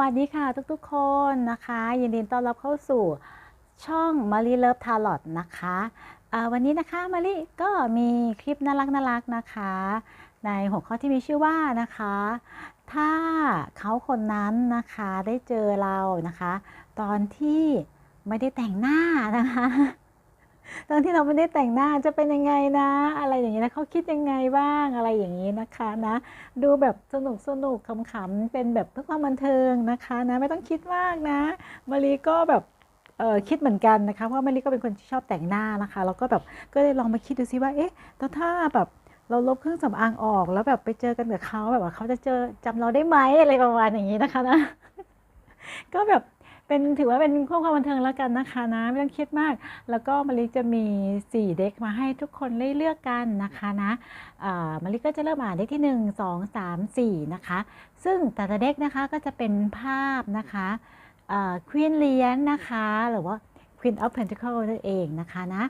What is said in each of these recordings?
วัสดีค่ะทุกๆคนนะคะ ยินดีต้อนรับเข้าสู่ช่องมารีเลิฟทาร์ลอตนะคะวันนี้นะคะมารีก็มีคลิปน่ารักน่ารักนะคะ ในหัวข้อที่มีชื่อว่านะคะ ถ้าเขาคนนั้นนะคะได้เจอเรานะคะ ตอนที่ไม่ได้แต่งหน้านะคะ ตอนที่เราไม่ได้แต่งหน้าจะเป็นยังไงนะ อะไรอย่างนี้นะเขาคิดยังไงบ้างอะไรอย่างนี้นะคะนะ ดูแบบสนุกสนุกขำๆเป็นแบบเพื่อความบันเทิงนะคะนะไม่ต้องคิดมากนะมารีก็แบบเออคิดเหมือนกันนะคะเพราะมารีก็เป็นคนที่ชอบแต่งหน้านะคะแล้วก็แบบก็เลยลองมาคิดดูซิว่าเอ๊ะแล้วถ้าแบบเราลบเครื่องสำอางออกแล้วแบบไปเจอกันกับเขาแบบว่าเขาจะเจอจำเราได้ไหมอะไรประมาณอย่างนี้นะคะนะก็แบบ เป็นถือว่าเป็นข้อความบันเทิงแล้วกันนะคะนะไม่ต้องคิดมาก แล้วก็มาริจะมี 4 เด็กมาให้ทุกคนเลือกกันนะคะนะมาริก็จะเริ่มอ่านเด็กที่ 1 2 3 4 นะคะ ซึ่งแต่ละเด็กนะคะก็จะเป็นภาพนะคะควีนเลียนนะคะหรือว่า Queen of Pentacles นั่นเองนะคะนะ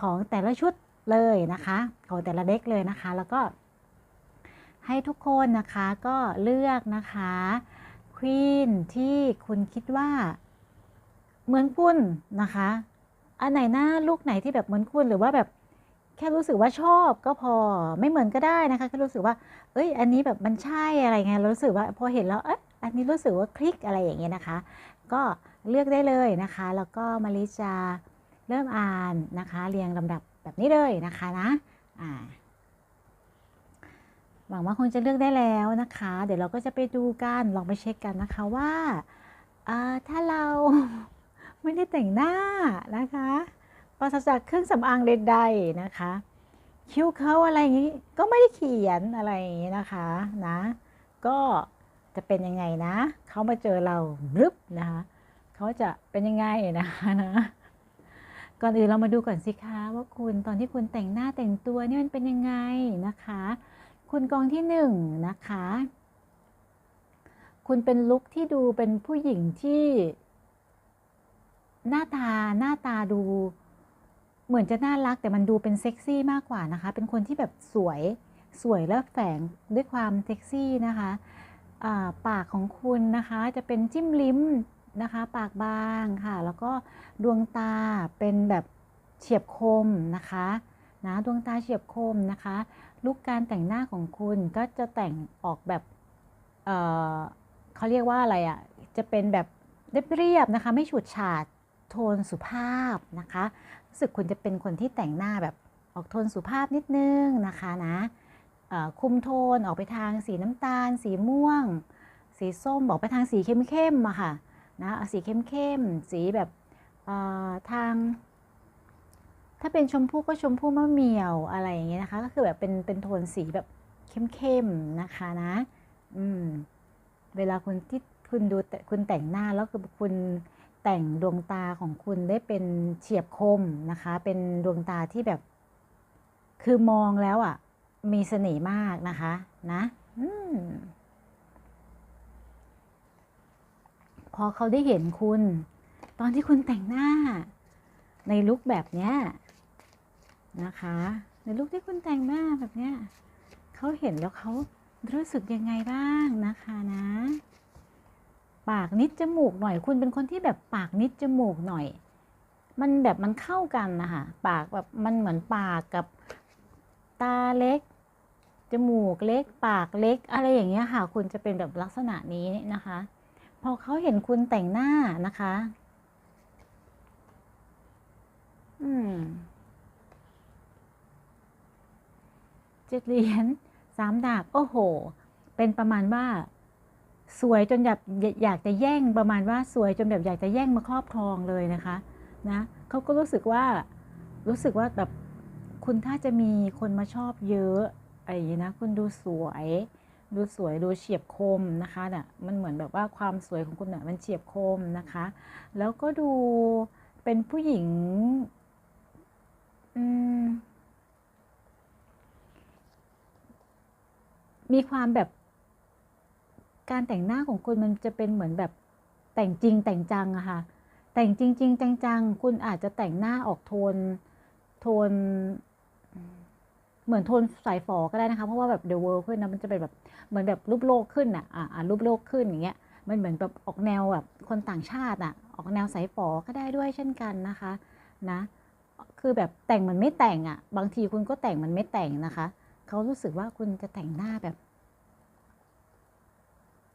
ของแต่ละชุดเลยนะคะ ของแต่ละเด็กเลยนะคะ แล้วก็ให้ทุกคนนะคะก็เลือกนะคะ ควีนที่คุณคิดว่า เหมือนคุณนะคะ อันไหนหน้าลูกไหนที่แบบเหมือนคุณหรือว่าแบบแค่รู้สึกว่าชอบก็พอไม่เหมือนก็ได้นะคะแค่รู้สึกว่า เอ้ย อันนี้แบบมันใช่อะไรเงี้ยรู้สึกว่าพอเห็นแล้วเอ้ยอันนี้รู้สึกว่าคลิกอะไรอย่างเงี้ยนะคะ ก็เลือกได้เลยนะคะ แล้วก็มาริจะเริ่มอ่านนะคะ เรียงลำดับแบบนี้เลยนะคะนะอ่า หวังว่าคงจะเลือกได้แล้วนะคะ เดี๋ยวเราก็จะไปดูกันลองไปเช็คกันนะคะว่าถ้าเราไม่ได้แต่งหน้านะคะปราศจากเครื่องสำอางใดๆนะคะ คิ้วเขาอะไรอย่างนี้ก็ไม่ได้เขียนอะไรอย่างนี้นะคะนะ ก็จะเป็นยังไงนะเขามาเจอเรารึบนะคะเขาจะเป็นยังไงนะคะนะก่อนอื่นเรามาดูก่อนสิคะว่าคุณตอนที่คุณแต่งหน้าแต่งตัวนี่มันเป็นยังไงนะคะ คุณกองที่หนึ่งนะคะ คุณเป็นลุคที่ดูเป็นผู้หญิงที่ หน้าตาหน้าตาดู เหมือนจะน่ารักแต่มันดูเป็นเซ็กซี่มากกว่านะคะ เป็นคนที่แบบสวยสวยแล้วแฝงด้วยความเซ็กซี่นะคะปากของคุณนะคะจะเป็นจิ้มลิ้มนะคะ ปากบางค่ะ แล้วก็ดวงตาเป็นแบบเฉียบคมนะคะนะดวงตาเฉียบคมนะคะ ลุกการแต่งหน้าของคุณก็จะแต่งออกแบบเเขาเรียกว่าอะไรอะ่ะ จะเป็นแบบเรียบๆนะคะ ไม่ฉูดฉาดโทนสุภาพนะคะรู้สึกคุณจะเป็นคนที่แต่งหน้าแบบออกโทนสุภาพนิดนึงนะคะนะคุมโทนออกไปทางสีน้ำตาล สีม่วง สีส้มบอกไปทางสีเข้มๆอะค่ะนะสีเข้มๆสีแบบทาง ถ้าเป็นชมพู่ก็ชมพู่มะเหมี่ยวอะไรอย่างเงี้ยนะคะ ก็คือแบบเป็นเป็นโทนสีแบบเข้มๆนะคะนะ อืม เวลาคุณที่คุณดูแต่คุณแต่งหน้าแล้วคือคุณแต่งดวงตาของคุณได้เป็นเฉียบคมนะคะ เป็นดวงตาที่แบบ คือมองแล้วอะ่ะ มีเสน่ห์มากนะคะ นะอพอเขาได้เห็นคุณ ตอนที่คุณแต่งหน้า ในลุคแบบเนี้ย นะคะในลุคที่คุณแต่งหน้าแบบเนี้ยเขาเห็นแล้วเขารู้สึกยังไงบ้างนะคะนะ ปากนิดจมูกหน่อย คุณเป็นคนที่แบบปากนิดจมูกหน่อย มันแบบมันเข้ากันนะคะปากแบบมันเหมือนปากกับตาเล็กจมูกเล็ก ปากเล็ก อะไรอย่างเงี้ยค่ะ คุณจะเป็นแบบลักษณะนี้นะคะ พอเขาเห็นคุณแต่งหน้านะคะ อืม เจ็ดเหรียญสามดาบโอ้โห เป็นประมาณว่า สวยจนอยากอยากจะแย่งประมาณว่าสวยจนแบบอยากจะแย่งมาครอบครองเลยนะคะนะเขาก็รู้สึกว่ารู้สึกว่าแบบคุณถ้าจะมีคนมาชอบเยอะไอ้นะคุณดูสวย ดูสวยดูเฉียบคมนะคะเนะ่ยมันเหมือนแบบว่าความสวยของคุณเนะ่ยมันเฉียบคมนะคะ แล้วก็ดูเป็นผู้หญิงมี มีความแบบ การแต่งหน้าของคุณมันจะเป็นเหมือนแบบแต่งจริงแต่งจังอะค่ะ แต่งจริงจริงจังๆ คุณอาจจะแต่งหน้าออกโทน โทน เหมือนโทนสายฝอก็ได้นะคะ เพราะว่าแบบเดอะเวิร์ขึ้นนะมันจะเป็นแบบเหมือนแบบรูปโลกขึ้นอะอ่ารูปโลกขึ้นอย่างเงี้ยมันเหมือนแบบออกแนวแบบคนต่างชาติอะออกแนวสายฝอก็ได้ด้วยเช่นกันนะคะ นะ คือแบบแต่งมันไม่แต่งอะบางทีคุณก็แต่งมันไม่แต่งนะคะ เขารู้สึกว่าคุณจะแต่งหน้าแบบ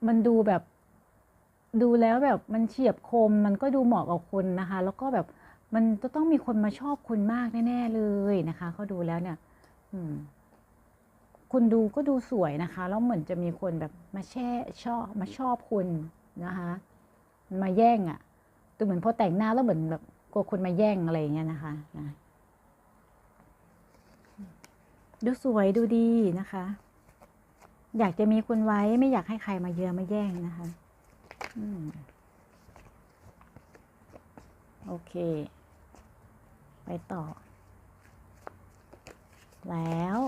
มันดูแบบ ดูแล้วแบบมันเฉียบคม มันก็ดูเหมาะกับคุณนะคะ แล้วก็แบบมันจะต้องมีคนมาชอบคุณมากแน่ ๆ เลยนะคะเขาดูแล้วเนี่ย อืม คุณดูก็ดูสวยนะคะ แล้วเหมือนจะมีคนแบบมาแช่ชอบมาชอบคุณนะคะ มาแย่งอะ่ะดูเหมือนพอแต่งหน้าแล้วเหมือนแบบกลัวคนมาแย่งอะไรอย่างเงี้ยนะคะนะ ดูสวยดูดีนะคะ อยากจะมีคุณไว้ไม่อยากให้ใครมาเยือมาแย่งนะคะอโอเค ไปต่อ แล้ว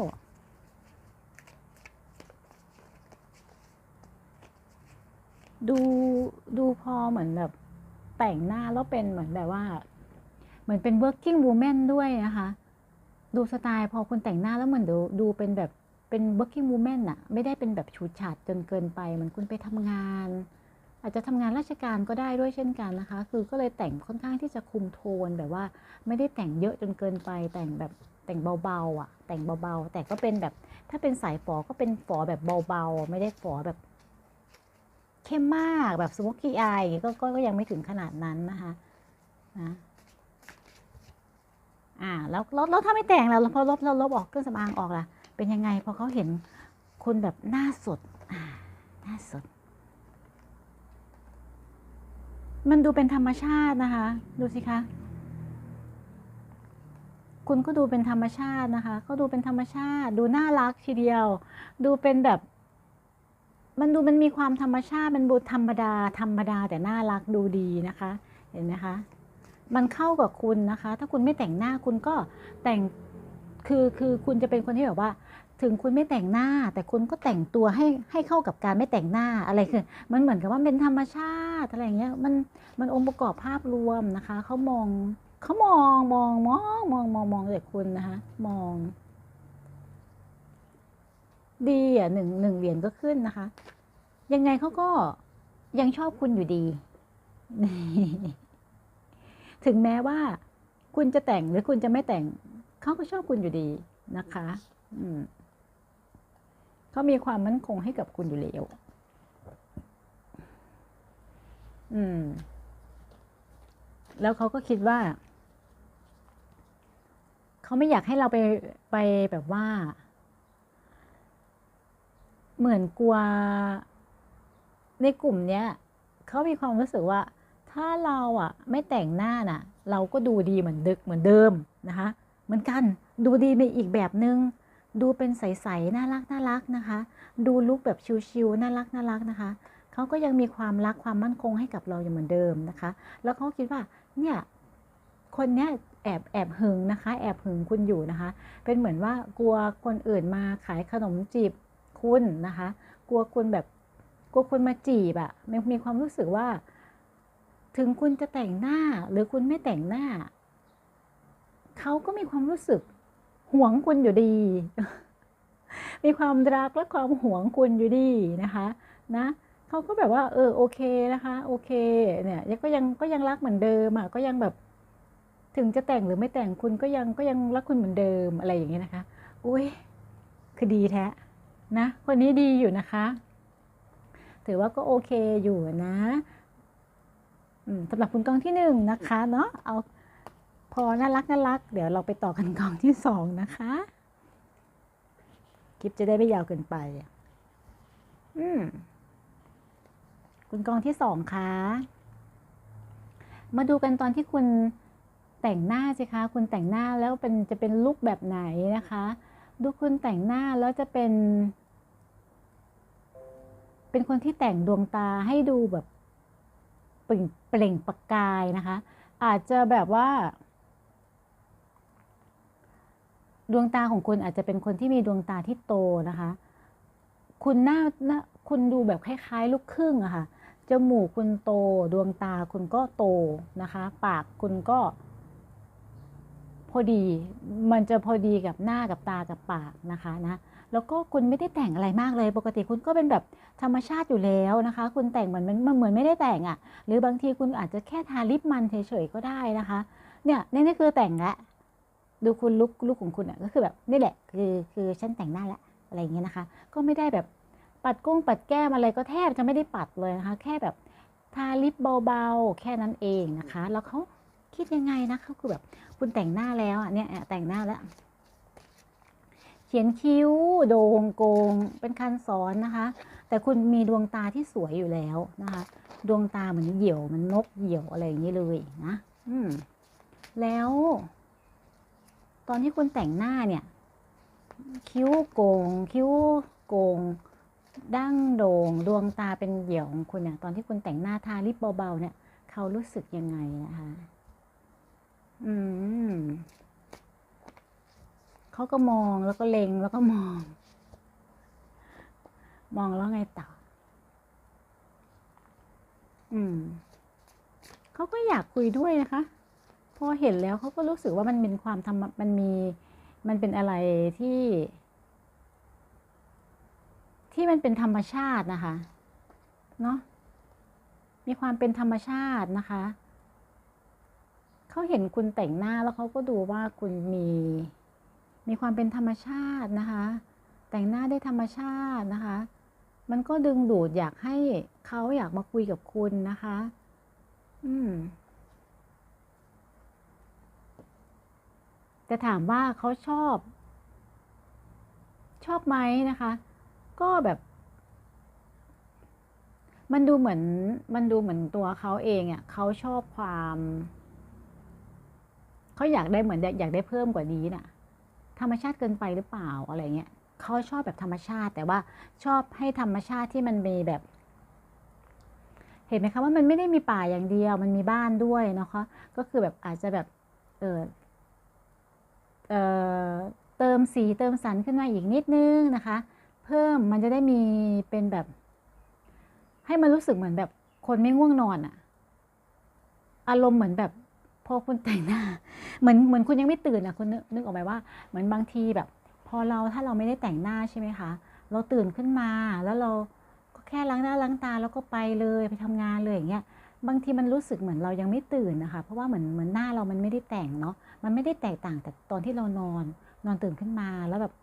ดูดูพอเหมือนแบบ แต่งหน้าแล้วเป็นเหมือนแบบว่า เหมือนเป็น working woman ด้วยนะคะ ดูสไตล์พอคุณแต่งหน้าแล้วเหมือนดูดูเป็นแบบเป็น working woman อะไม่ได้เป็นแบบฉูดฉาดจนเกินไปเหมือนคุณไปทำงาน อาจจะทำงานราชการก็ได้ด้วยเช่นกันนะคะ คือก็เลยแต่งค่อนข้างที่จะคุมโทนแบบว่าไม่ได้แต่งเยอะจนเกินไป แต่งแบบแต่งเบาๆอะแต่งเบาๆ แต่ก็เป็นแบบถ้าเป็นสายฝอก็เป็นฝอแบบเบาๆ ไม่ได้ฝอแบบเข้มมากแบบสโมกกี้อายก็ก็ยังไม่ถึงขนาดนั้นนะคะนะ อ่าแล้วแล้วแล้วถ้าไม่แต่งแล้วพอลบเราลบออกเครื่องสำอางออกล่ะ เป็นยังไงพอเขาเห็นคุณแบบหน้าสดอ่าหน้าสด มันดูเป็นธรรมชาตินะคะ ดูสิคะคุณก็ดูเป็นธรรมชาตินะคะ ก็ดูเป็นธรรมชาติ ดูน่ารักทีเดียว ดูเป็นแบบ มันดูมันมีความธรรมชาติ มันดูธรรมดา ธรรมดาแต่น่ารักดูดีนะคะ เห็นไหมคะ มันเข้ากับคุณนะคะ ถ้าคุณไม่แต่งหน้าคุณก็แต่งคือคือคุณจะเป็นคนที่แบบว่า ถึงคุณไม่แต่งหน้า แต่คุณก็แต่งตัวให้ให้เข้ากับการไม่แต่งหน้าอะไรคือมันเหมือนกับว่าเป็นธรรมชาติอะไรเงี้ยมันมันองค์ประกอบภาพรวมนะคะเขามองเขามองมองมองมองมองมองแต่คุณนะคะมอง ดีอะหนึ่งหนึ่งเหรียญก็ขึ้นนะคะ ยังไงเขาก็ยังชอบคุณอยู่ดี ถึงแม้ว่าคุณจะแต่งหรือคุณจะไม่แต่ง เขาก็ชอบคุณอยู่ดีนะคะอืมเขามีความมั่นคงให้กับคุณอยู่แล้วอืม แล้วเขาก็คิดว่า เขาไม่อยากให้เราไปไปแบบว่า เหมือนกลัวในกลุ่มเนี้ยเขามีความรู้สึกว่า ถ้าเราอะไม่แต่งหน้าน่ะ เราก็ดูดีเหมือนดึกเหมือนเดิมนะคะเหมือนกันดูดีในอีกแบบนึง ดูเป็นใสๆน่ารักน่ารักนะคะ ดูลุคแบบชิวๆน่ารักน่ารักนะคะเขาก็ยังมีความรักความมั่นคงให้กับเราอยู่เหมือนเดิมนะคะ แล้วเขาคิดว่าเนี่ยคนเนี้ยแอบแอบหึงนะคะ แอบหึงคุณอยู่นะคะ เป็นเหมือนว่ากลัวคนอื่นมาขายขนมจีบคุณนะคะ กลัวคุณแบบกลัวคุณมาจีบอะมันมีความรู้สึกว่า ถึงคุณจะแต่งหน้าหรือคุณไม่แต่งหน้า เขาก็มีความรู้สึกห่วงคุณอยู่ดี มีความรักและความห่วงคุณอยู่ดีนะคะนะเขาก็แบบว่าเออโอเคนะคะโอเคเนี่ยยังก็ยังก็ยังรักเหมือนเดิมอะก็ยังแบบถึงจะแต่งหรือไม่แต่งคุณก็ยังก็ยังรักคุณเหมือนเดิมอะไรอย่างเงี้ยนะคะ อุ้ยคือดีแท้นะคนนี้ดีอยู่นะคะ ถือว่าก็โอเคอยู่นะ สำหรับคุณกองที่หนึ่งนะคะเนาะเอาพอน่ารักน่ารัก เดี๋ยวเราไปต่อกันกองที่สองนะคะ คลิปจะได้ไม่ยาวเกินไป อืมคุณกองที่สองคะมาดูกันตอนที่คุณแต่งหน้าสิคะ คุณแต่งหน้าแล้วเป็นจะเป็นลุคแบบไหนนะคะ ดูคุณแต่งหน้าแล้วจะเป็น เป็นคนที่แต่งดวงตาให้ดูแบบเป ล่งเปล่งประกายนะคะ อาจจะแบบว่า ดวงตาของคุณอาจจะเป็นคนที่มีดวงตาที่โตนะคะ คุณหน้าหน้าคุณดูแบบคล้ายๆ ลูกครึ่งอะค่ะจมูกคุณโตดวงตาคุณก็โตนะคะ ปากคุณก็ พอดี มันจะพอดีกับหน้ากับตากับปากนะคะนะ แล้วก็คุณไม่ได้แต่งอะไรมากเลย ปกติคุณก็เป็นแบบธรรมชาติอยู่แล้วนะคะ คุณแต่งเหมือนมันเหมือนไม่ได้แต่งอะ่ะ หรือบางทีคุณอาจจะแค่ทาลิปมันเฉยๆก็ได้นะคะ เนี่ยนี่นี่คือแต่งละดูคุณลุกลุกของคุณอะก็คือแบบนี่แหละ คือคือฉันแต่งหน้าละอะไรอย่างเงี้ยนะคะ ก็ไม่ได้แบบปัดก้งปัดแก้มอะไรก็แทบจะไม่ได้ปัดเลยนะคะ แค่แบบทาลิปเบาๆแค่นั้นเองนะคะ แล้วเขาคิดยังไงนะเขาคือแบบคุณแต่งหน้าแล้วอะเนี่ยแต่งหน้าแล้ว ขียนคิ้วโด่งโกงเป็นคันซ้อนนะคะ แต่คุณมีดวงตาที่สวยอยู่แล้วนะคะ ดวงตาเหมือนเหี่ยวมันนกเหี่ยวอะไรอย่างนี้เลยนะอืมแล้ว ตอนที่คุณแต่งหน้าเนี่ย คิ้วโกง คิ้วโกงดั้งโด่งดวงตาเป็นเหี่ยวของคุณเนี่ยตอนที่คุณแต่งหน้าทาลิปเบาๆเนี่ย เขารู้สึกยังไงนะคะ อืม เขาก็มองแล้วก็เล็งแล้วก็มอง มองแล้วไงต่อ อืมเขาก็อยากคุยด้วยนะคะ พอเห็นแล้วเขาก็รู้สึกว่ามันเป็นความธรรมมันมีมันเป็นอะไรที่ ที่มันเป็นธรรมชาตินะคะเนาะมีความเป็นธรรมชาตินะคะ เขาเห็นคุณแต่งหน้าแล้วเขาก็ดูว่าคุณมี มีความเป็นธรรมชาตินะคะ แต่งหน้าได้ธรรมชาตินะคะ มันก็ดึงดูดอยากให้เขาอยากมาคุยกับคุณนะคะ อืมแต่ถามว่าเขาชอบ ชอบไหมนะคะ ก็แบบ มันดูเหมือน มันดูเหมือนตัวเขาเองอะ่ะเขาชอบความ เขาอยากได้เหมือนอยากได้เพิ่มกว่านี้น่ะ ธรรมชาติเกินไปหรือเปล่าอะไรเงี้ยเขาชอบแบบธรรมชาติ แต่ว่าชอบให้ธรรมชาติที่มันมีแบบ เห็นไหมคะว่ามันไม่ได้มีป่าอย่างเดียว มันมีบ้านด้วยนะคะ ก็คือแบบอาจจะแบบเออเออเติมสีเติมสันขึ้นมาอีกนิดนึงนะคะ เพิ่มมันจะได้มีเป็นแบบ ให้มันรู้สึกเหมือนแบบคนไม่ง่วงนอนอะอารมณ์เหมือนแบบ พอคุณแต่งหน้า เหมือนเหมือนคุณยังไม่ตื่นอะคุณนึกนึกออกไหมว่าเหมือนบางทีแบบ พอเราถ้าเราไม่ได้แต่งหน้าใช่ไหมคะ เราตื่นขึ้นมาแล้วเราก็แค่ล้างหน้าล้างตาแล้วก็ไปเลยไปทำงานเลยอย่างเงี้ยบางทีมันรู้สึกเหมือนเรายังไม่ตื่นนะคะ เพราะว่าเหมือนเหมือนหน้าเรามันไม่ได้แต่งเนาะมันไม่ได้แตกต่างจากตอนที่เรานอน นอนตื่นขึ้นมาแล้วแบบ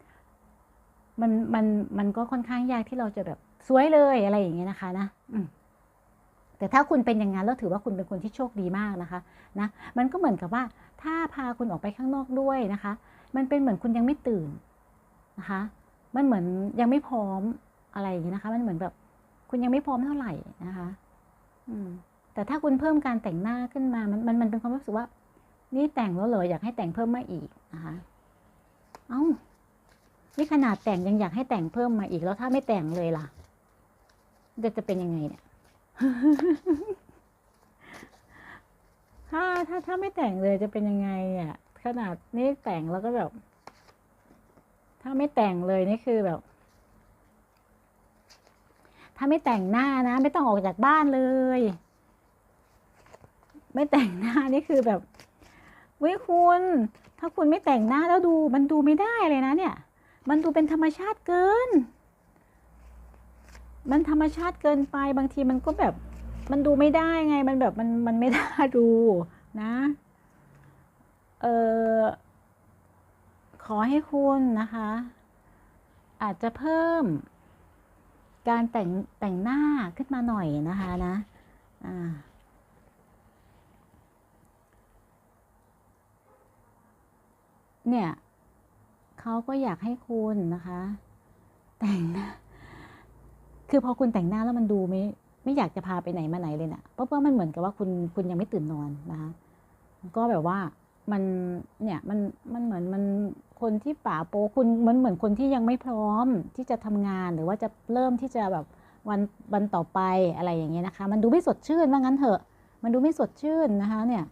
มันมันมันก็ค่อนข้างยากที่เราจะแบบสวยเลยอะไรอย่างเงี้ยนะคะนะอื แต่ถ้าคุณเป็นอย่างนั้นแล้วถือว่าคุณเป็นคนที่โชคดีมากนะคะนะมันก็เหมือนกับว่าถ้าพาคุณออกไปข้างนอกด้วยนะคะ มันเป็นเหมือนคุณยังไม่ตื่นนะคะ มันเหมือนยังไม่พร้อมอะไรอย่างนี้นะคะ มันเหมือนแบบคุณยังไม่พร้อมเท่าไหร่นะคะ อืมแต่ถ้าคุณเพิ่มการแต่งหน้าขึ้นมา มันมันมันเป็นความรู้สึกว่า นี่แต่งแล้วเหรออยากให้แต่งเพิ่มมาอีกนะคะ เอ้านี่ขนาดแต่งยังอยากให้แต่งเพิ่มมาอีกแล้วถ้าไม่แต่งเลยล่ะจะจะเป็นยังไงเนี่ย ถ้าถ้าถ้าไม่แต่งเลยจะเป็นยังไงอะ ขนาดนี่แต่งแล้วก็แบบ ถ้าไม่แต่งเลยนี่คือแบบ ถ้าไม่แต่งหน้านะ ไม่ต้องออกจากบ้านเลย ไม่แต่งหน้านี่คือแบบเวิคุณ ถ้าคุณไม่แต่งหน้าแล้วดู มันดูไม่ได้เลยนะเนี่ย มันดูเป็นธรรมชาติเกิน มันธรรมชาติเกินไปบางทีมันก็แบบมันดูไม่ได้ไง มันแบบมันมันไม่ได้ดูนะ เออขอให้คุณนะคะ อาจจะเพิ่ม การแต่งแต่งหน้าขึ้นมาหน่อยนะคะนะอ่าเนี่ยเขาก็อยากให้คุณนะคะ แต่งหน้า คือพอคุณแต่งหน้าแล้วมันดูไม่ไม่อยากจะพาไปไหนมาไหนเลยนะ่ะเพราะว่ามันเหมือนกับว่าคุณคุณยังไม่ตื่นนอนนะคะก็แบบว่ามันเนี่ยมันมันเหมือนมันคนที่ป่าโปคุณเหมือนเหมือนคนที่ยังไม่พร้อมที่จะทำงานหรือว่าจะเริ่มที่จะแบบวันวันต่อไปอะไรอย่างเงี้ยนะคะ มันดูไม่สดชื่นว่างั้นเถอะ มันดูไม่สดชื่นนะคะเนี่ย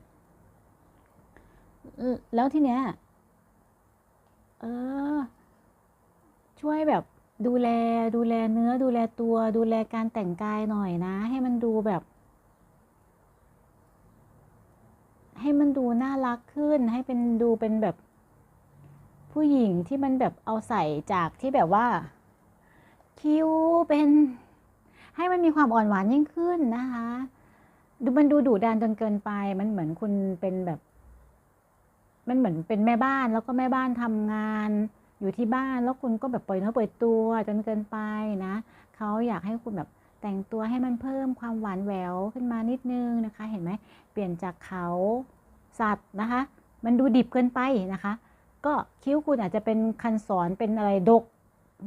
แล้วทีเนี้ยเออช่วยแบบ ดูแลดูแลเนื้อดูแลตัว ดูแลการแต่งกายหน่อยนะ ให้มันดูแบบ ให้มันดูน่ารักขึ้น ให้เป็นดูเป็นแบบ ผู้หญิงที่มันแบบเอาใส่จากที่แบบว่า คิ้วเป็น ให้มันมีความอ่อนหวานยิ่งขึ้นนะคะ ดูมันดูดุดันจนเกินไป มันเหมือนคุณเป็นแบบ มันเหมือนเป็นแม่บ้านแล้วก็แม่บ้านทำงาน อยู่ที่บ้านแล้วคุณก็แบบปล่อยเนื้อปล่อยตัวจนเกินไปนะเขาอยากให้คุณแบบแต่งตัวให้มันเพิ่มความหวานแหววขึ้นมานิดนึงนะคะ เห็นไหมเปลี่ยนจากเขาสัตว์นะคะ มันดูดิบเกินไปนะคะ ก็คิ้วคุณอาจจะเป็นคันสอนเป็นอะไรดก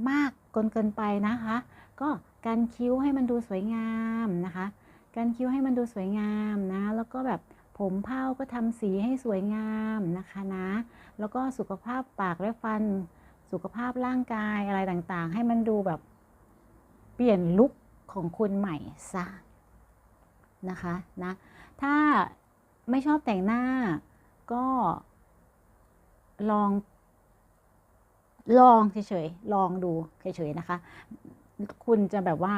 มากเกินเกินไปนะคะ ก็การคิ้วให้มันดูสวยงามนะคะ การคิ้วให้มันดูสวยงามนะ แล้วก็แบบผมเผ้าก็ทำสีให้สวยงามนะคะนะ แล้วก็สุขภาพปากและฟัน สุขภาพร่างกายอะไรต่างๆ ให้มันดูแบบเปลี่ยนลุคของคุณใหม่ซะนะคะนะถ้าไม่ชอบแต่งหน้าก็ลอง ลองเฉยๆลองดูเฉยๆนะคะ คุณจะแบบว่า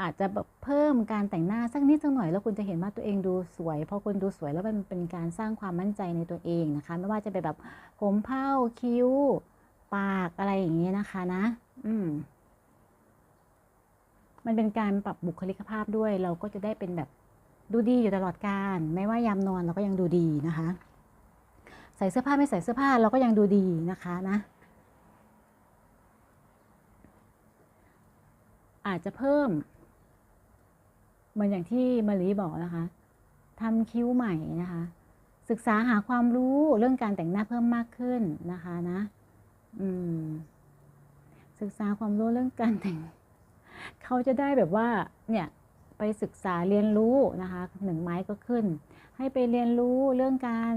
อาจจะแบบเพิ่มการแต่งหน้าสักนิดสักหน่อยแล้วคุณจะเห็นว่าตัวเองดูสวยพอคุณดูสวยแล้วมันเป็นการสร้างความมั่นใจในตัวเองนะคะ ไม่ว่าจะเป็นแบบผมเผ้าคิ้ว ปากอะไรอย่างเงี้นะคะนะ อืม มันเป็นการปรับบุคลิกภาพด้วย เราก็จะได้เป็นแบบดูดีอยู่ตลอดการไม่ว่ายามนอนเราก็ยังดูดีนะคะ ใส่เสื้อผ้าไม่ใส่เสื้อผ้าเราก็ยังดูดีนะคะนะ อาจจะเพิ่มเหมือนอย่างที่มารีบอกนะคะทำคิ้วใหม่นะคะ ศึกษาหาความรู้เรื่องการแต่งหน้าเพิ่มมากขึ้นนะคะนะ ศึกษาความรู้เรื่องการแต่ง เขาจะได้แบบว่า เนี่ยไปศึกษาเรียนรู้นะคะหนึ่งไม้ก็ขึ้น ให้ไปเรียนรู้เรื่องการ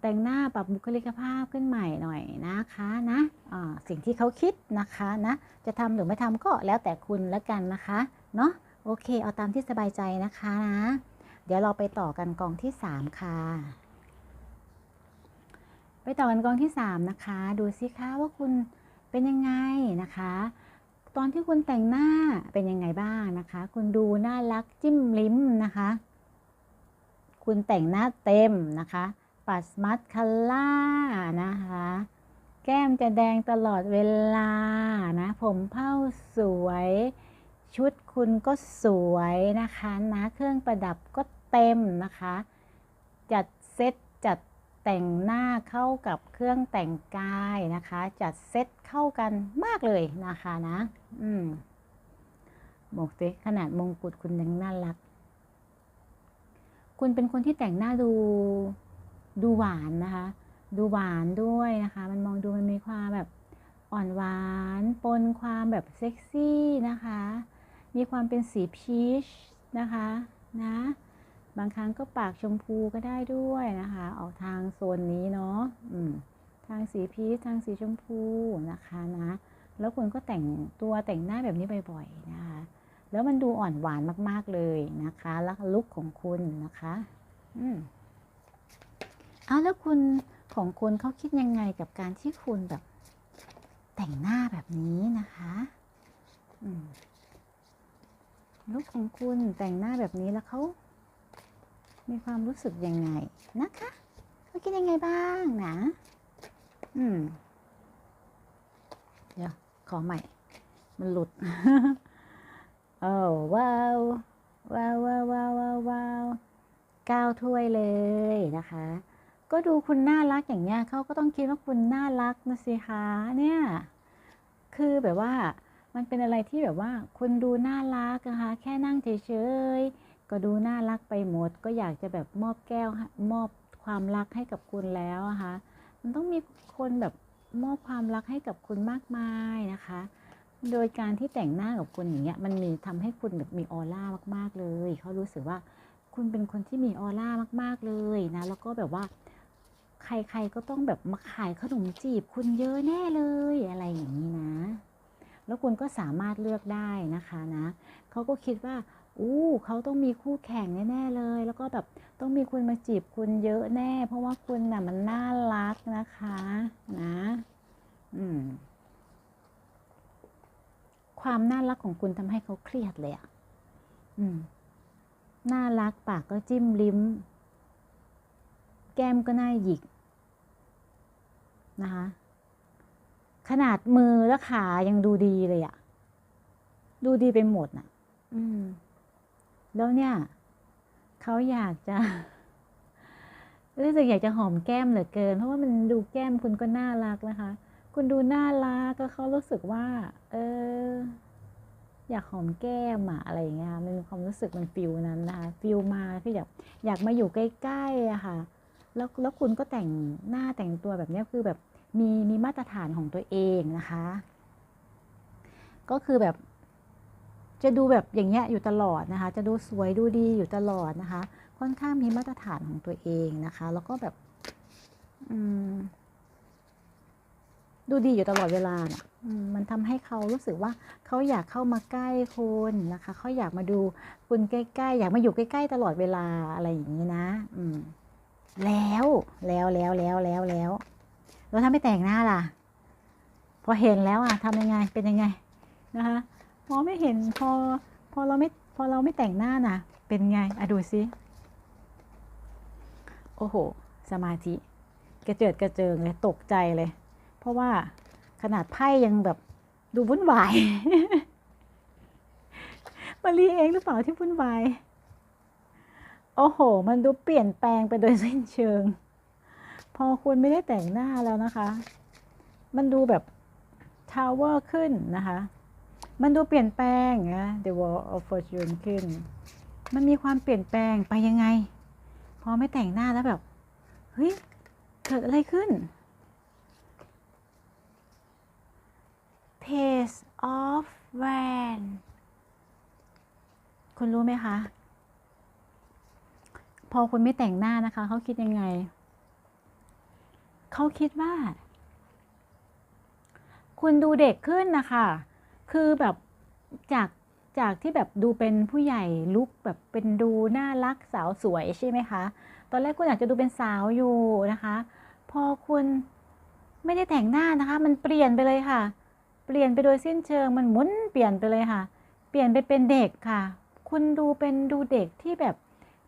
แต่งหน้าปรับบุคลิกภาพขึ้นใหม่หน่อยนะคะนะะสิ่งที่เขาคิดนะคะนะจะทำหรือไม่ทำก็แล้วแต่คุณแล้วกันนะคะเนาะโอเค เอาตามที่สบายใจนะคะนะ เดี๋ยวเราไปต่อกันกองที่ 3 ค่ะ ไปต่อกันกองที่ 3 นะคะ ดูสิคะว่าคุณเป็นยังไงนะคะ ตอนที่คุณแต่งหน้าเป็นยังไงบ้างนะคะ คุณดูน่ารักจิ้มลิ้มนะคะ คุณแต่งหน้าเต็มนะคะ ปัสมัสคัลล่านะคะ แก้มจะแดงตลอดเวลานะ ผมเผ้าสวย ชุดคุณก็สวยนะคะนะเครื่องประดับก็เต็มนะคะ จัดเซต แต่งหน้าเข้ากับเครื่องแต่งกายนะคะ จัดเซตเข้ากันมากเลยนะคะนะ อืมบอกสิขนาดมงกุฎคุณยังน่ารัก คุณเป็นคนที่แต่งหน้าดูดูหวานนะคะ ดูหวานด้วยนะคะ มันมองดูมันมีความแบบอ่อนหวานปนความแบบเซ็กซี่นะคะ มีความเป็นสีพีชนะคะ นะ บางครั้งก็ปากชมพูก็ได้ด้วยนะคะ ออกทางโซนนี้เนาะทางสีพีชทางสีชมพูนะคะนะ แล้วคุณก็แต่งตัวแต่งหน้าแบบนี้บ่อยๆนะคะ แล้วมันดูอ่อนหวานมากๆเลยนะคะแล้วลุคของคุณนะคะอืมเอาแล้วคุณของคุณเขาคิดยังไงกับการที่คุณแบบแต่งหน้าแบบนี้นะคะลูกของคุณแต่งหน้าแบบนี้แล้วเขา มีความรู้สึกยังไงนะคะเขาคิดยังไงบ้างนะ อืม เดี๋ยว ขอใหม่ มันหลุดโอ้ว้าวว้าวว้าวว้าวว้าวเก้าวถ้วยเลยนะคะ ก็ดูคุณน่ารักอย่างเงี้ยเขาก็ต้องคิดว่าคุณน่ารักนะสิคะเนี่ย คือแบบว่า มันเป็นอะไรที่แบบว่า คุณดูน่ารักนะคะ แค่นั่งเฉยๆ ก็ดูน่ารักไปหมด ก็อยากจะแบบมอบแก้วมอบความรักให้กับคุณแล้วนะคะมันต้องมีคนแบบมอบความรักให้กับคุณมากมายนะคะ โดยการที่แต่งหน้ากับคุณอย่างเงี้ยมันมีทำให้คุณแบบมีออร่ามากๆเลยเขารู้สึกว่าคุณเป็นคนที่มีออร่ามากๆเลยนะแล้วก็แบบว่า ใครๆก็ต้องแบบมาขายขนมจีบ คุณเยอะแน่เลยอะไรอย่างนี้นะ แล้วคุณก็สามารถเลือกได้นะคะนะเขาก็คิดว่า อู้เขาต้องมีคู่แข่งแน่ๆเลย แล้วก็แบบต้องมีคนมาจีบคุณเยอะแน่ เพราะว่าคุณน่ะมันน่ารักนะคะ นะ อืม ความน่ารักของคุณทำให้เขาเครียดเลยอะ อืม น่ารักปากก็จิ้มลิ้ม แก้มก็น่าหยิก นะคะ ขนาดมือและขายังดูดีเลยอะ ดูดีไปหมดน่ะ อืม แล้วเนี่ยเขาอยากจะรู้สึกอยากจะหอมแก้มเหลือเกิน เพราะว่ามันดูแก้มคุณก็น่ารักนะคะ คุณดูน่ารักก็เขารู้สึกว่า เออ อยากหอมแก้มอะอะไรอย่างเงี้ยมันมีความรู้สึกมันฟิลนั้นนะคะฟิลมาคืออยากอยากมาอยู่ใกล้ๆอะค่ะ แล้วแล้วคุณก็แต่งหน้าแต่งตัวแบบนี้คือแบบมีมีมาตรฐานของตัวเองนะคะ ก็คือแบบ จะดูแบบอย่างเงี้ยอยู่ตลอดนะคะ จะดูสวยดูดีอยู่ตลอดนะคะ ค่อนข้างมีมาตรฐานของตัวเองนะคะ แล้วก็แบบอืมดูดีอยู่ตลอดเวลาเนี่ยมันทำให้เขารู้สึกว่าเขาอยากเข้ามาใกล้คุณนะคะเขาอยากมาดูคุณใกล้ๆ อยากมาอยู่ใกล้ๆ ตลอดเวลาอะไรอย่างนี้นะ อืม แล้วแล้วแล้วแล้วแล้วแล้วแล้วถ้าไม่แต่งหน้าล่ะ พอเห็นแล้วอะทำยังไงเป็นยังไงนะคะ พอไม่เห็นพอพอเราไม่พอเราไม่แต่งหน้าน่ะเป็นไงอะดูซิโอ้โห สมาธิกระเจิดกระเจิงเลยตกใจเลย เพราะว่าขนาดไพ่ยังแบบดูวุ่นวายมารีเองหรือเปล่าที่วุ่นวายโอ้โห มันดูเปลี่ยนแปลงไปโดยสิ้นเชิง พอคุณไม่ได้แต่งหน้าแล้วนะคะ มันดูแบบทาวเวอร์ขึ้นนะคะ มันดูเปลี่ยนแปลงนะ The Wall of Fortune ขึ้น มันมีความเปลี่ยนแปลงไปยังไง พอไม่แต่งหน้าแล้วแบบ เฮ้ย เกิดอะไรขึ้น Page of Man คุณรู้ไหมคะ พอคุณไม่แต่งหน้านะคะ เขาคิดยังไง เขาคิดว่า คุณดูเด็กขึ้นนะคะ คือแบบจากจากที่แบบดูเป็นผู้ใหญ่ลุกแบบเป็นดูน่ารักสาวสวยใช่ไหมคะ ตอนแรกคุณอยากจะดูเป็นสาวอยู่นะคะ พอคุณไม่ได้แต่งหน้านะคะ มันเปลี่ยนไปเลยค่ะ เปลี่ยนไปโดยสิ้นเชิงมันหมุนเปลี่ยนไปเลยค่ะ เปลี่ยนไปเป็นเด็กค่ะ คุณดูเป็นดูเด็กที่แบบ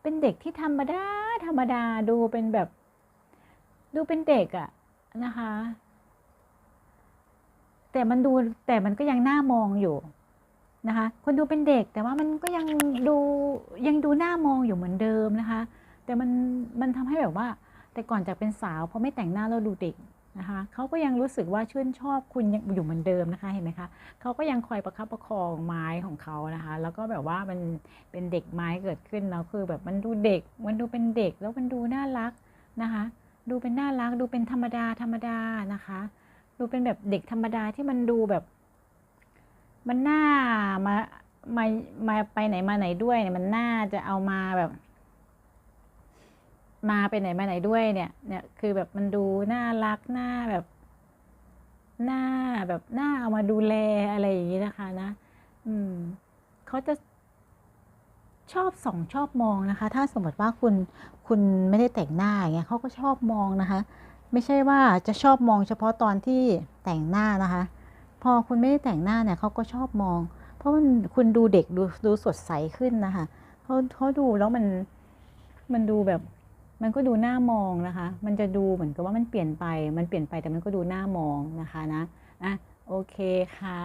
เป็นเด็กที่ธรรมดาธรรมดาดูเป็นแบบ ดูเป็นเด็กอะนะคะ แต่มันดูแต่มันก็ยังน่ามองอยู่นะคะ คนดูเป็นเด็กแต่ว่ามันก็ยังดูยังดูน่ามองอยู่เหมือนเดิมนะคะ แต่มันมันทำให้แบบว่า แต่ก่อนจากเป็นสาวพอไม่แต่งหน้าแล้วดูเด็กนะคะเขาก็ยังรู้สึกว่าชื่นชอบคุณยังอยู่เหมือนเดิมนะคะเห็นไหมคะเขาก็ยังคอยประคับประคองไม้ของเขานะคะ แล้วก็แบบว่ามันเป็นเด็กไม้เกิดขึ้นแล้วคือแบบมันดูเด็ก มันดูเป็นเด็กแล้วมันดูน่ารักนะคะ ดูเป็นน่ารักดูเป็นธรรมดาธรรมดานะคะ ดูเป็นแบบเด็กธรรมดาที่มันดูแบบ มันน่ามามามาไปไหนมาไหนด้วยเนี่ยมันน่าจะเอามาแบบ มาไปไหนมาไหนด้วยเนี่ย เนี่ยคือแบบมันดูน่ารักน่าแบบหน่าแบบหน่าเอามาดูแลอะไรอย่างนี้นะคะนะ อืมเขาจะชอบส่องชอบมองนะคะ ถ้าสมมติว่าคุณคุณไม่ได้แต่งหน้าอย่างเงี้ยเขาก็ชอบมองนะคะ ไม่ใช่ว่าจะชอบมองเฉพาะตอนที่แต่งหน้านะคะ พอคุณไม่ได้แต่งหน้าเนี่ยเขาก็ชอบมอง เพราะมันคุณดูเด็กดูดูสดใสขึ้นนะคะเขาเขาดูแล้วมันมันดูแบบ มันก็ดูหน่ามองนะคะ มันจะดูเหมือนกับว่ามันเปลี่ยนไป มันเปลี่ยนไปแต่มันก็ดูหน่ามองนะคะนะอะโอเคค่ะ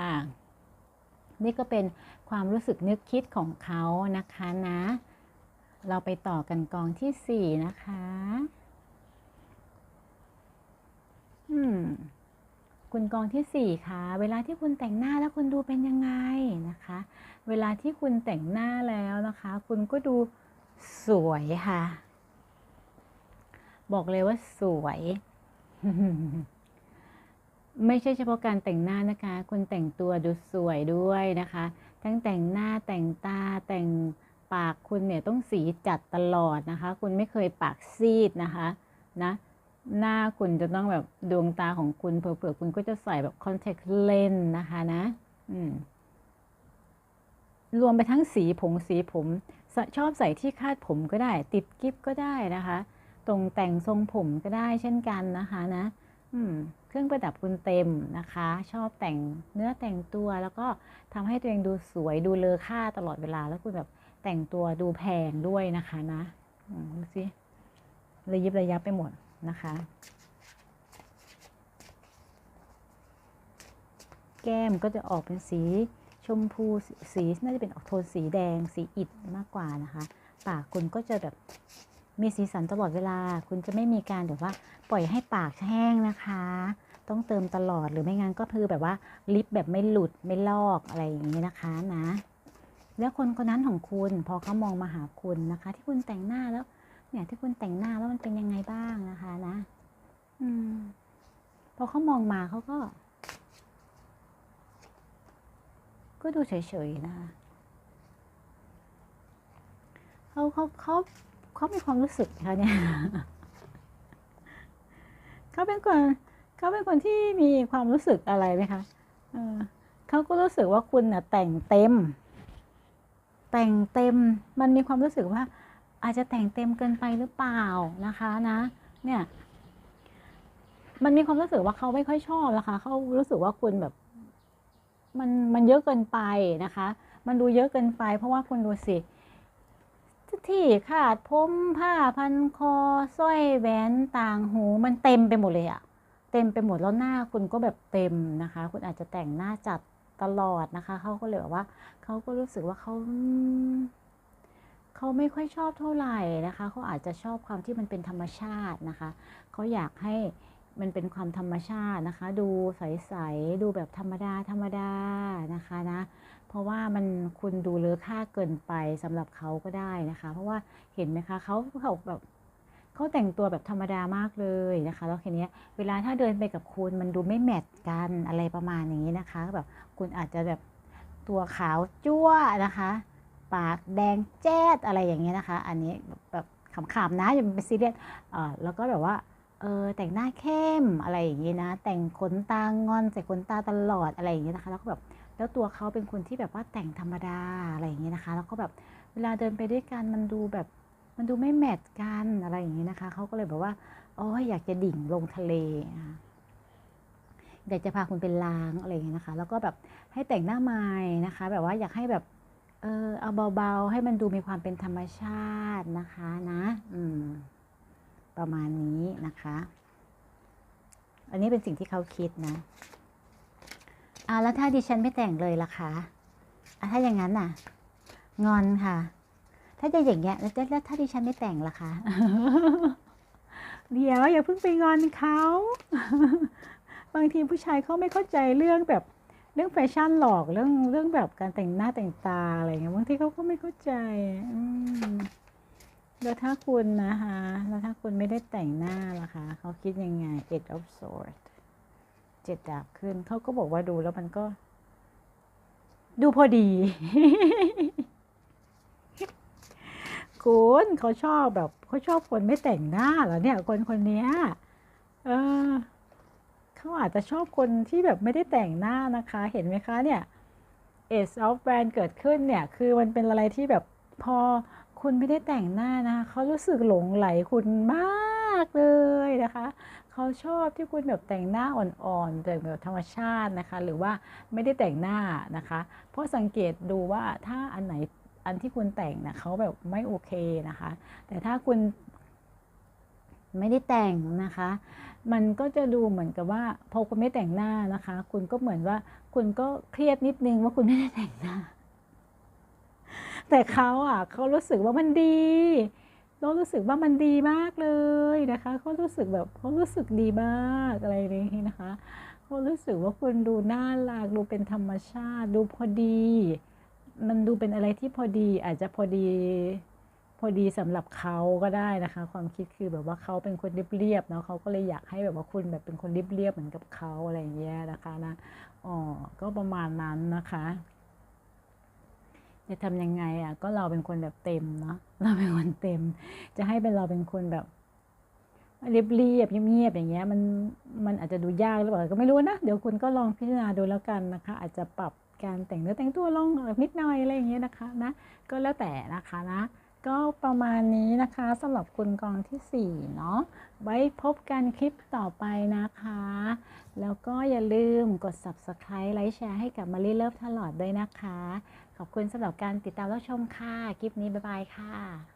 นี่ก็เป็นความรู้สึกนึกคิดของเขานะคะนะ เราไปต่อกันกองที่สี่นะคะ อืมคุณกองที่สี่ค่ะ เวลาที่คุณแต่งหน้าแล้วคุณดูเป็นยังไงนะคะ เวลาที่คุณแต่งหน้าแล้วนะคะ คุณก็ดูสวยค่ะ บอกเลยว่าสวย ไม่ใช่เฉพาะการแต่งหน้านะคะ คุณแต่งตัวดูสวยด้วยนะคะ ทั้งแต่งหน้าแต่งตาแต่งปากคุณเนี่ยต้องสีจัดตลอดนะคะ คุณไม่เคยปากซีดนะคะ นะ หน้าคุณจะต้องแบบดวงตาของคุณเผื่อๆคุณก็จะใส่แบบคอนแทคเลนส์นะคะนะ อืม รวมไปทั้งสีผงสีผม ชอบใส่ที่คาดผมก็ได้ ติดกิ๊บก็ได้นะคะ ตรงแต่งทรงผมก็ได้เช่นกันนะคะนะ อืม เครื่องประดับคุณเต็มนะคะ ชอบแต่งเนื้อแต่งตัวแล้วก็ทำให้ตัวเองดูสวยดูเลอค่าตลอดเวลาแล้วคุณแบบแต่งตัวดูแพงด้วยนะคะนะดูสิระยิบระยับไปหมด นะคะ แก้มก็จะออกเป็นสีชมพูสีน่าจะเป็นออกโทนสีแดงสีอิฐมากกว่านะคะ ปากคุณก็จะแบบมีสีสันตลอดเวลา คุณจะไม่มีการแบบว่าปล่อยให้ปากแห้งนะคะ ต้องเติมตลอดหรือไม่งั้นก็คือแบบว่าลิปแบบไม่หลุดไม่ลอกอะไรอย่างนี้นะคะนะ แล้วคนคนนั้นของคุณพอเขามองมาหาคุณนะคะ ที่คุณแต่งหน้าแล้ว เนี่ยที่คุณแต่งหน้าแล้วมันเป็นยังไงบ้างนะคะนะ อืม พอเขามองมาเขาก็ ก็ดูเฉยๆนะคะเขาเขาเขาเขามีความรู้สึกนะคะเนี่ยเขาเป็นคนเขาเป็นคนที่มีความรู้สึกอะไรไหมคะเออเขาก็รู้สึกว่าคุณน่ะแต่งเต็ม แต่งเต็ม มันมีความรู้สึกว่า อาจจะแต่งเต็มเกินไปหรือเปล่านะคะนะเนี่ยมันมีความรู้สึกว่าเขาไม่ค่อยชอบนะคะเขารู้สึกว่าคุณแบบ มันมันเยอะเกินไปนะคะ มันดูเยอะเกินไป เพราะว่าคุณดูสิที่ขาดผมผ้าพันคอสร้อยแหวนต่างหูมันเต็มไปหมดเลยอะเต็มไปหมดแล้วหน้าคุณก็แบบเต็มนะคะ คุณอาจจะแต่งหน้าจัดตลอดนะคะเขาก็เลยแบบว่าเขาก็รู้สึกว่าเขา เขาไม่ค่อยชอบเท่าไหร่นะคะเขาอาจจะชอบความที่มันเป็นธรรมชาตินะคะเขาอยากให้มันเป็นความธรรมชาตินะคะ ดูใสๆดูแบบธรรมดาธรรมดานะคะนะเพราะว่ามันคุณดูเลอะค่าเกินไปสำหรับเขาก็ได้นะคะ เพราะว่าเห็นไหมคะเขาเขาแบบเขาแต่งตัวแบบธรรมดามากเลยนะคะ แล้วทีนี้เวลาถ้าเดินไปกับคุณมันดูไม่แมทกันอะไรประมาณอย่างนี้นะคะแบบคุณอาจจะแบบตัวขาวจั่วนะคะ ปากแดงแจ๊ดอะไรอย่างเงี้ยนะคะ อันนี้แบบขำๆนะอย่าเป็นซีเรียสแล้วก็แบบว่าเออแต่งหน้าเข้มอะไรอย่างงี้นะ แต่งขนตางอนใส่ขนตาตลอดอะไรอย่างเงี้ยนะคะ แล้วก็แบบแล้วตัวเขาเป็นคนที่แบบว่าแต่งธรรมดาอะไรอย่างเงี้ยนะคะ แล้วก็แบบเวลาเดินไปด้วยกันมันดูแบบมันดูไม่แมทกันอะไรอย่างเงี้ยนะคะเขาก็เลยแบบว่าโอ้ยอยากจะดิ่งลงทะเลนะอยากจะพาคุณเป็นล้างอะไรอย่างเงี้ยนะคะ แล้วก็แบบให้แต่งหน้าไม้นะคะ แบบว่าอยากให้แบบ เออเอาเบาๆ ให้มันดูมีความเป็นธรรมชาตินะคะนะอืมประมาณนี้นะคะ อันนี้เป็นสิ่งที่เขาคิดนะอ่าแล้วถ้าดิฉันไม่แต่งเลยล่ะคะอะถ้าอย่างนั้นน่ะ งอนค่ะ ถ้าจะอย่างเงี้ยแล้วแล้วถ้าดิฉันไม่แต่งล่ะคะเดี๋ยวอย่าเพิ่งไปงอนเขา บางทีผู้ชายเขาไม่เข้าใจเรื่องแบบ เรื่องแฟชั่นหรอกเรื่องเรื่องแบบการแต่งหน้าแต่งตาอะไรเงี้ยบางทีเขาก็ไม่เข้าใจ อืมแล้วถ้าคุณนะคะแล้วถ้าคุณไม่ได้แต่งหน้าล่ะคะเขาคิดยังไง eight of swords เจ็ดดาบขึ้นเขาก็บอกว่าดูแล้วมันก็ ดูพอดีคุณเขาชอบแบบเขาชอบคนไม่แต่งหน้าเหรอเนี่ย คนคนนี้เออ เขาอาจจะชอบคนที่แบบไม่ได้แต่งหน้านะคะ เห็นไหมคะเนี่ย Ace of b r a n d เกิดขึ้นเนี่ย คือมันเป็นอะไรที่แบบพอคุณไม่ได้แต่งหน้านะเขารู้สึกหลงไหลคุณมากเลยนะคะเขาชอบที่คุณแบบแต่งหน้าอ่อนๆแต่งแบบธรรมชาตินะคะ หรือว่าไม่ได้แต่งหน้านะคะ เพราะสังเกตดูว่าถ้าอันไหนอันที่คุณแต่งนะเขาแบบไม่โอเคนะคะ แต่ถ้าคุณ ไม่ได้แต่งนะคะ มันก็จะดูเหมือนกับว่าพอคุณไม่แต่งหน้านะคะ คุณก็เหมือนว่าคุณก็เครียดนิดนึงว่าคุณไม่ได้แต่งหน้า แต่เขาอะเขารู้สึกว่ามันดีเรารู้สึกว่ามันดีมากเลยนะคะเขารู้สึกแบบเขารู้สึกดีมากอะไรอย่างนี้นะคะเขารู้สึกว่าคุณดูน่ารักดูเป็นธรรมชาติ ดูพอดี มันดูเป็นอะไรที่พอดีอาจจะพอดี อดีสำหรับเขาก็ได้นะคะ ความคิดคือแบบว่าเขาเป็นคนเรียบๆเนาะเขาก็เลยอยากให้แบบว่าคุณแบบเป็นคนเรียบๆเหมือนกับเขาอะไรอย่างเงี้ยนะคะนะอ๋อก็ประมาณนั้นนะคะจะทำยังไงอะก็เราเป็นคนแบบเต็มเนาะเราเป็นคนเต็ม จะให้เป็นเราเป็นคนแบบเรียบเรียบเงียบอย่างเงี้ยมันมันอาจจะดูยากหรือเปล่าก็ไม่รู้นะเดี๋ยวคุณก็ลองพิจารณาดูแล้วกันนะคะ อาจจะปรับการแต่งเนื้อแต่งตัวลงนิดหน่อยอะไรอย่างเงี้ยนะคะนะก็แล้วแต่นะคะนะ ก็ประมาณนี้นะคะสำหรับคุณกองที่ 4 เนาะไว้พบกันคลิปต่อไปนะคะ แล้วก็อย่าลืมกด subscribe ไลค์แชร์ให้กับมารีเลิฟตลอดด้วยนะคะ ขอบคุณสำหรับการติดตามรับชมค่ะ คลิปนี้ บ๊ายบายค่ะ